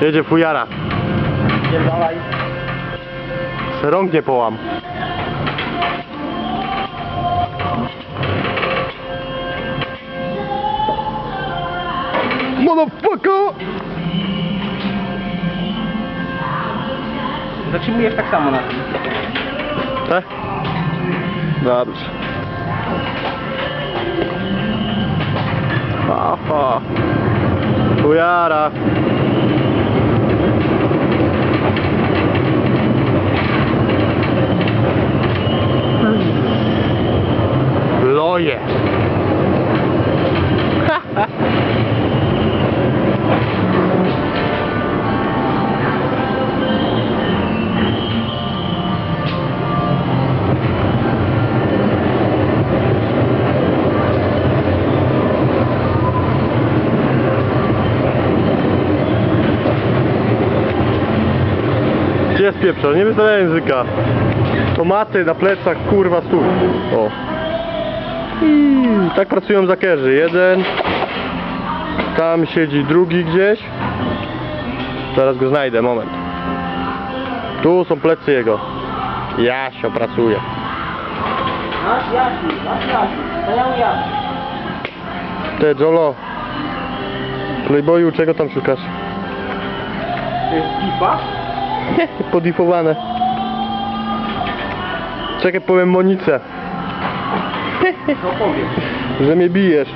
Jedzie fujara. Pierdalaj. Se Rąk nie połam. Motherfucker! Zatrzymujesz tak samo na tym. Tak? Dobrze. Aha. Fujara. Gdzie jest pieprza? Nie języka. Tomaty na plecach, kurwa, stół. O. I tak pracują zakerzy. Jeden. Tam siedzi drugi gdzieś. Zaraz go znajdę, moment. Tu są plecy jego. Jasio pracuje. Nasz Jasi, nasz. To ja. Te Jolo. Playboyu, czego tam szukasz? To jest pipa? Podifowane. Czekaj, powiem Monice, No powiem. że mnie bijesz.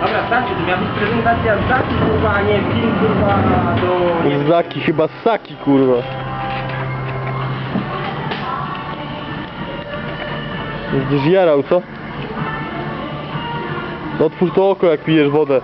Dobra, starczy, to miała być prezentacja Zaki, kurwa, a nie film, kurwa, do... Nie. Zaki, chyba Saki, kurwa. Będziesz jarał, co? Otwórz to oko, jak pijesz wodę.